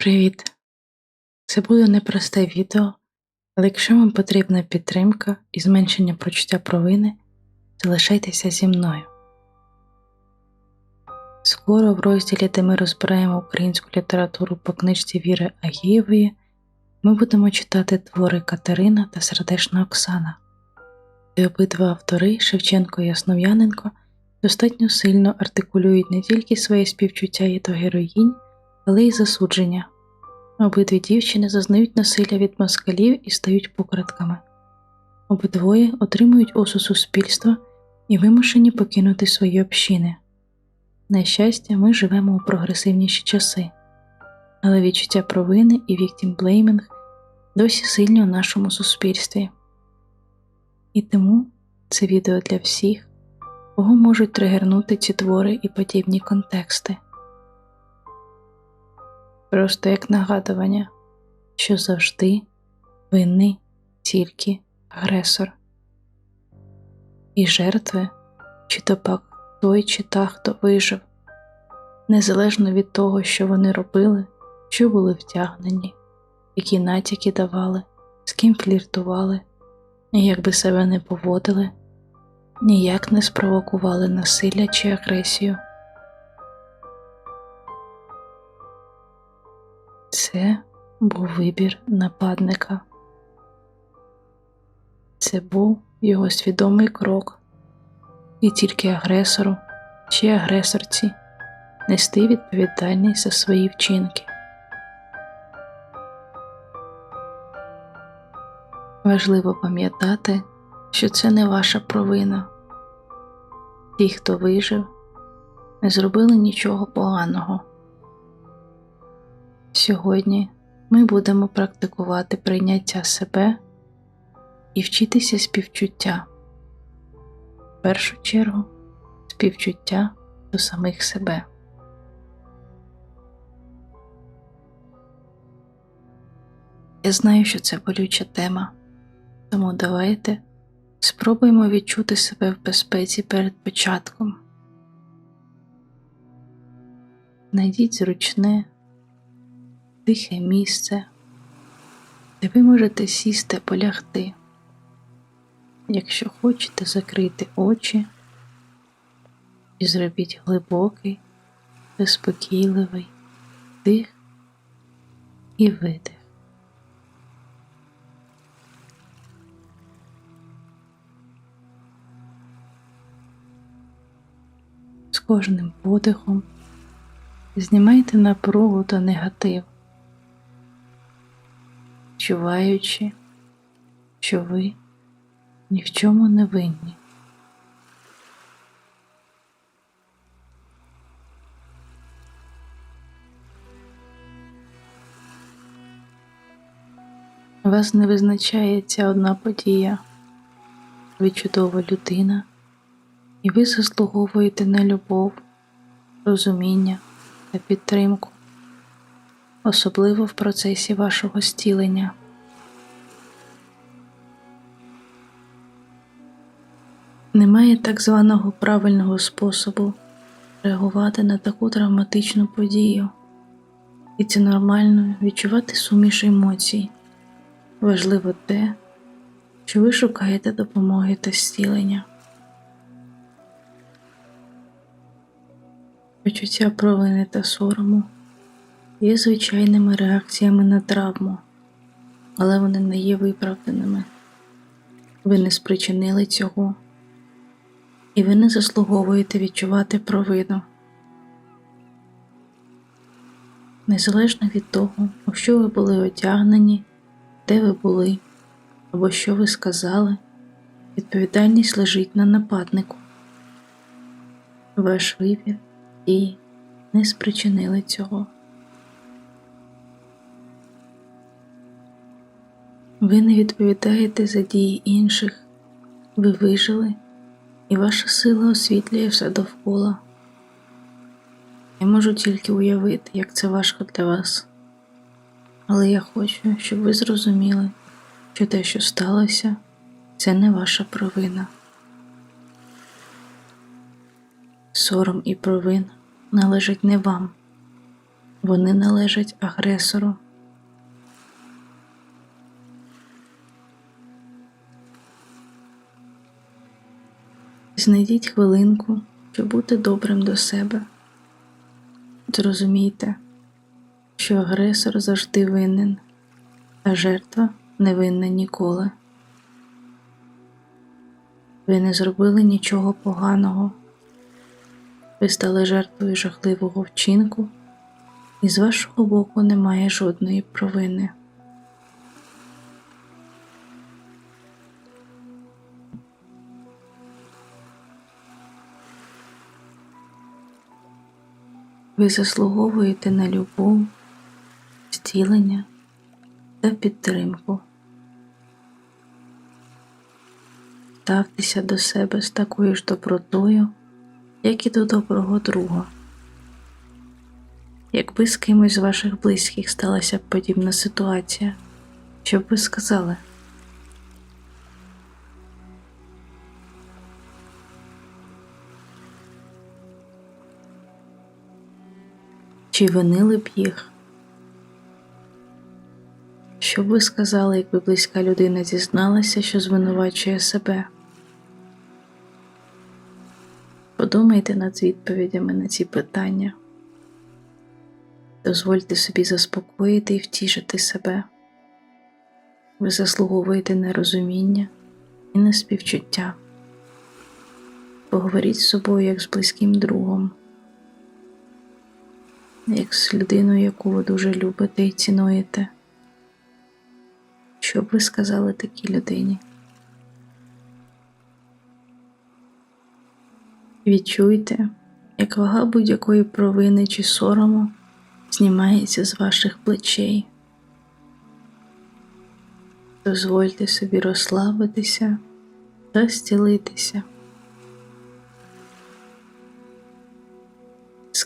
Привіт! Це буде непросте відео, але якщо вам потрібна підтримка і зменшення почуття провини, залишайтеся зі мною. Скоро в розділі, де ми розбираємо українську літературу по книжці Віри Агієвої, ми будемо читати твори Катерина та Сердешна Оксана, де обидва автори Шевченко і Основ'яненко достатньо сильно артикулюють не тільки своє співчуття і до героїнь, але й засудження. Обидві дівчини зазнають насилля від москалів і стають покрадками. Обидвоє отримують осуд суспільства і вимушені покинути свої общини. На щастя, ми живемо у прогресивніші часи, але відчуття провини і віктімблеймінг досі сильні у нашому суспільстві. І тому це відео для всіх, кого можуть тригернути ці твори і подібні контексти просто як нагадування, що завжди винний тільки агресор, і жертви, чи то пак той, чи та, хто вижив, незалежно від того, що вони робили, що були втягнені, які натяки давали, з ким фліртували, як би себе не поводили, ніяк не спровокували насилля чи агресію. Це був вибір нападника. Це був його свідомий крок, і тільки агресору чи агресорці нести відповідальність за свої вчинки. Важливо пам'ятати, що це не ваша провина. Ті, хто вижив, не зробили нічого поганого. Сьогодні ми будемо практикувати прийняття себе і вчитися співчуття, в першу чергу співчуття до самих себе. Я знаю, що це болюча тема, тому давайте спробуємо відчути себе в безпеці перед початком. Найдіть зручне тихе місце, де ви можете сісти полягти. Якщо хочете закрити очі і зробіть глибокий, заспокійливий дих і видих. З кожним подихом знімайте напругу та негатив відчуваючи, що ви ні в чому не винні. Вас не визначає ця одна подія, ви чудова людина, і ви заслуговуєте на любов, розуміння та підтримку особливо в процесі вашого стілення. Немає так званого правильного способу реагувати на таку травматичну подію, і це нормально відчувати суміш емоцій. Важливо те, що ви шукаєте допомоги та зцілення. Почуття провини та сорому є звичайними реакціями на травму, але вони не є виправданими. Ви не спричинили цього, і ви не заслуговуєте відчувати провину. Незалежно від того, у що ви були одягнені, де ви були або що ви сказали, відповідальність лежить на нападнику. Ваш вибір і не спричинили цього. Ви не відповідаєте за дії інших, ви вижили, і ваша сила освітлює все довкола. Я можу тільки уявити, як це важко для вас, але я хочу, щоб ви зрозуміли, що те, що сталося, це не ваша провина. Сором і провина належать не вам, Вони належать агресору. Знайдіть хвилинку, щоб бути добрим до себе. Зрозумійте, що агресор завжди винен, а жертва не винна ніколи. Ви не зробили нічого поганого. Ви стали жертвою жахливого вчинку, і з вашого боку немає жодної провини. Ви заслуговуєте на любов, зцілення та підтримку. Ставтеся до себе з такою ж добротою, як і до доброго друга. Якби з кимось з ваших близьких сталася б подібна ситуація, що б ви сказали? Чи винили б їх? Що б ви сказали, якби близька людина зізналася, що звинувачує себе? Подумайте над відповідями на ці питання. Дозвольте собі заспокоїти і втішити себе. Ви заслуговуєте на розуміння і на співчуття. Поговоріть з собою як з близьким другом, як з людиною, яку ви дуже любите і цінуєте. Що б ви сказали такій людині? Відчуйте, як вага будь-якої провини чи сорому знімається з ваших плечей. Дозвольте собі розслабитися та зцілитися.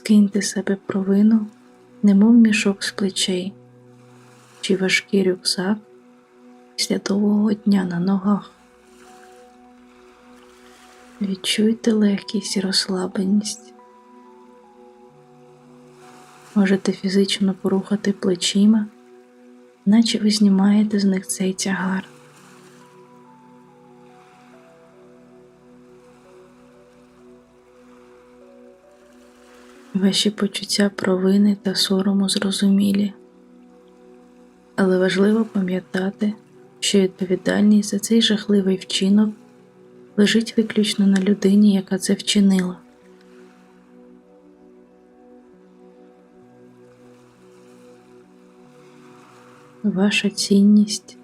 Скиньте себе провину, немов мішок з плечей чи важкий рюкзак після довгого дня на ногах. Відчуйте легкість і розслабленість. Можете фізично порухати плечима, наче ви знімаєте з них цей тягар. Ваші почуття провини та сорому зрозумілі, але важливо пам'ятати, що відповідальність за цей жахливий вчинок лежить виключно на людині, яка це вчинила. Ваша цінність,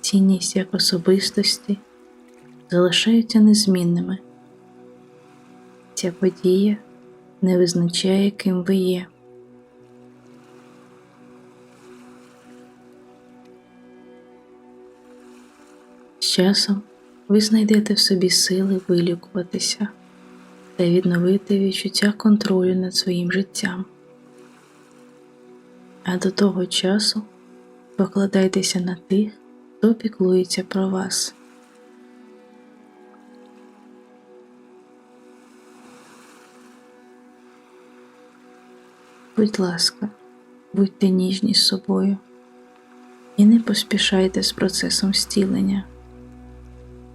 цінність як особистості залишаються незмінними. Ця подія не визначає, ким ви є. З часом ви знайдете в собі сили вилікуватися та відновити відчуття контролю над своїм життям. А до того часу покладайтеся на тих, хто піклується про вас. Будь ласка, будьте ніжні з собою і не поспішайте з процесом зцілення.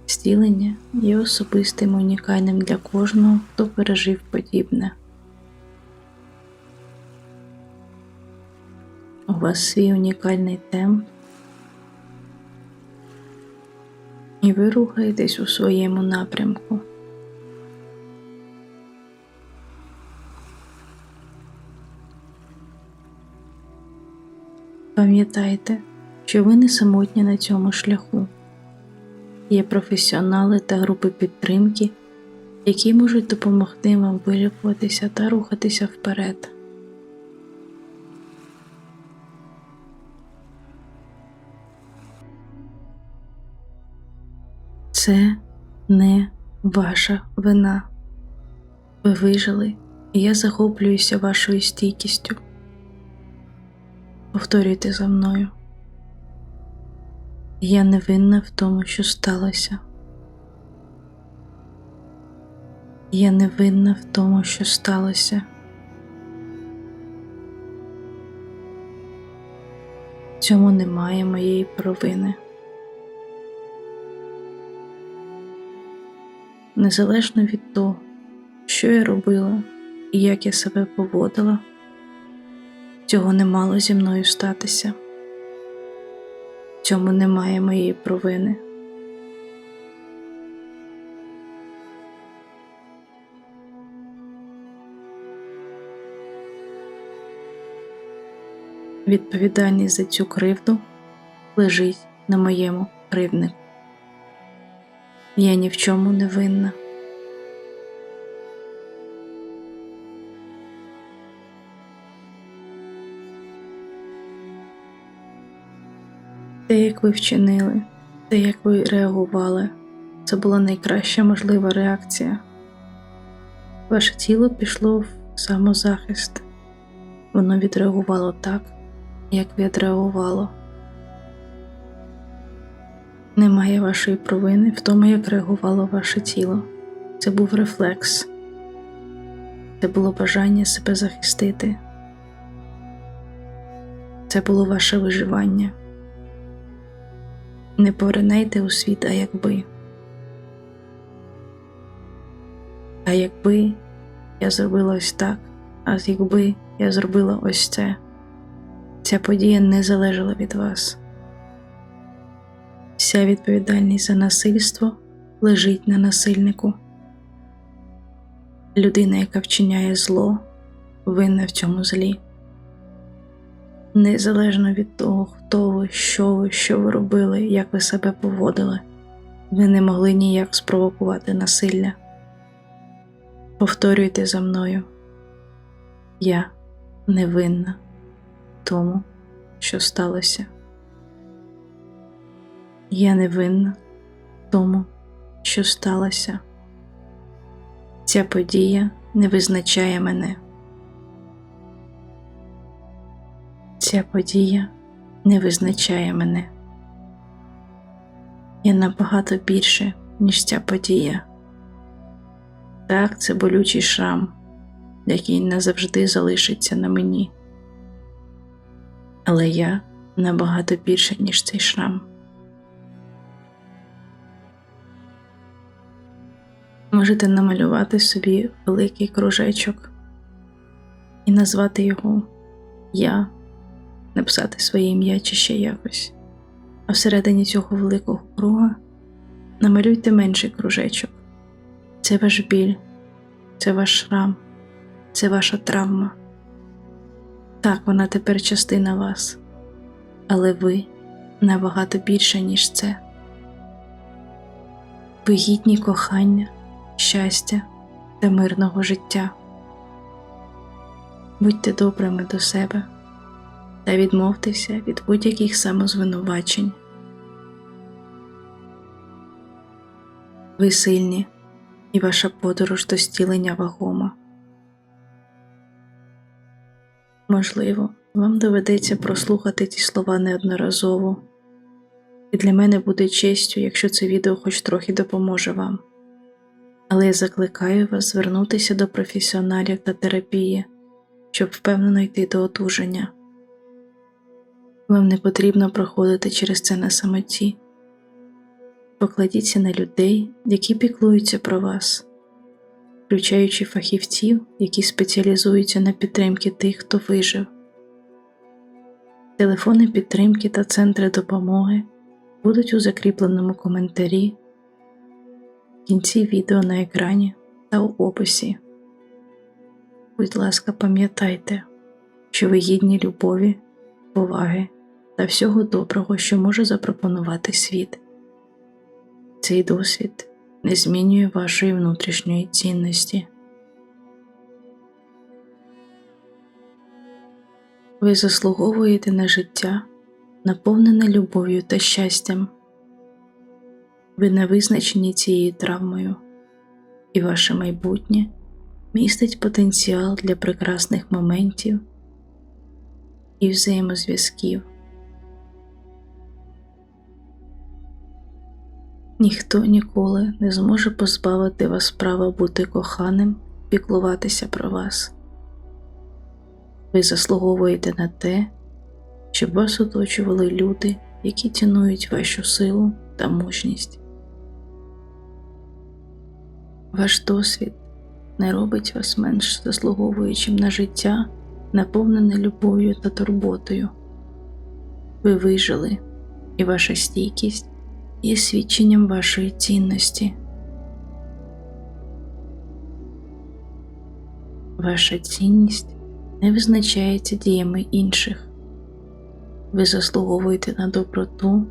Зцілення є особистим унікальним для кожного, хто пережив подібне. У вас свій унікальний темп, і ви рухаєтесь у своєму напрямку. Пам'ятайте, що ви не самотні на цьому шляху. Є професіонали та групи підтримки, які можуть допомогти вам вилікуватися та рухатися вперед. Це не ваша вина. Ви вижили, і я захоплююся вашою стійкістю. Повторюйте за мною. Я не винна в тому, що сталося. Я не винна в тому, що сталося. цьому немає моєї провини. Незалежно від того, що я робила і як я себе поводила, цього не мало зі мною статися. В цьому немає моєї провини. Відповідальність за цю кривду лежить на моєму кривднику. Я ні в чому не винна. Ви вчинили, те, як ви реагували, це була найкраща можлива реакція. Ваше тіло пішло в самозахист. Воно відреагувало так, як відреагувало. Немає вашої провини в тому, як реагувало ваше тіло. Це був рефлекс, це було бажання себе захистити. Це було ваше виживання. Не повернайте у світ, а якби. А якби я зробила ось так, а якби я зробила ось це, ця подія не залежала від вас. Вся відповідальність за насильство лежить на насильнику. Людина, яка вчиняє зло, винна в цьому злі. Незалежно від того, хто ви, що ви, що ви робили, як ви себе поводили, ви не могли ніяк спровокувати насилля. Повторюйте за мною, я невинна тому, що сталося. Я невинна тому, що сталося. Ця подія не визначає мене. Ця подія не визначає мене. Я набагато більше, ніж ця подія. Так, це болючий шрам, який назавжди залишиться на мені. Але я набагато більше, ніж цей шрам. Можете намалювати собі великий кружечок і назвати його Я, написати своє ім'я чи ще якось. А всередині цього великого круга намалюйте менший кружечок. Це ваш біль, це ваш шрам, це ваша травма. Так, вона тепер частина вас, але ви набагато більше, ніж це. Ви гідні кохання щастя та мирного життя. Будьте добрими до себе та відмовтеся від будь-яких самозвинувачень. Ви сильні і ваша подорож до стілення вагома. Можливо, вам доведеться прослухати ці слова неодноразово, і для мене буде честю, якщо це відео хоч трохи допоможе вам але я закликаю вас звернутися до професіоналів та терапії, щоб впевнено йти до одужання. Вам не потрібно проходити через це на самоті. Покладіться на людей, які піклуються про вас, включаючи фахівців, які спеціалізуються на підтримці тих, хто вижив. Телефони підтримки та центри допомоги будуть у закріпленому коментарі в кінці відео на екрані та у описі. Будь ласка, пам'ятайте, що ви гідні любові, поваги та всього доброго, що може запропонувати світ. Цей досвід не змінює вашої внутрішньої цінності. Ви заслуговуєте на життя, наповнене любов'ю та щастям. Ви не визначені цією травмою, і ваше майбутнє містить потенціал для прекрасних моментів і взаємозв'язків. Ніхто ніколи не зможе позбавити вас права бути коханим, піклуватися про вас. Ви заслуговуєте на те, щоб вас оточували люди, які цінують вашу силу та мужність. Ваш досвід не робить вас менш заслуговуючим на життя, наповнене любов'ю та турботою. Ви вижили, і ваша стійкість є свідченням вашої цінності. Ваша цінність не визначається діями інших. Ви заслуговуєте на доброту,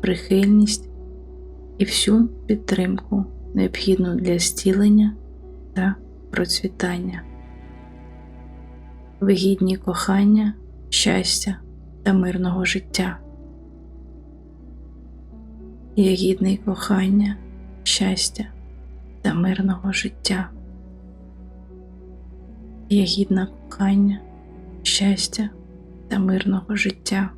прихильність і всю підтримку, необхідну для зцілення та процвітання. Ви гідні кохання, щастя та мирного життя. Я гідний кохання, щастя та мирного життя. Я гідна кохання, щастя та мирного життя.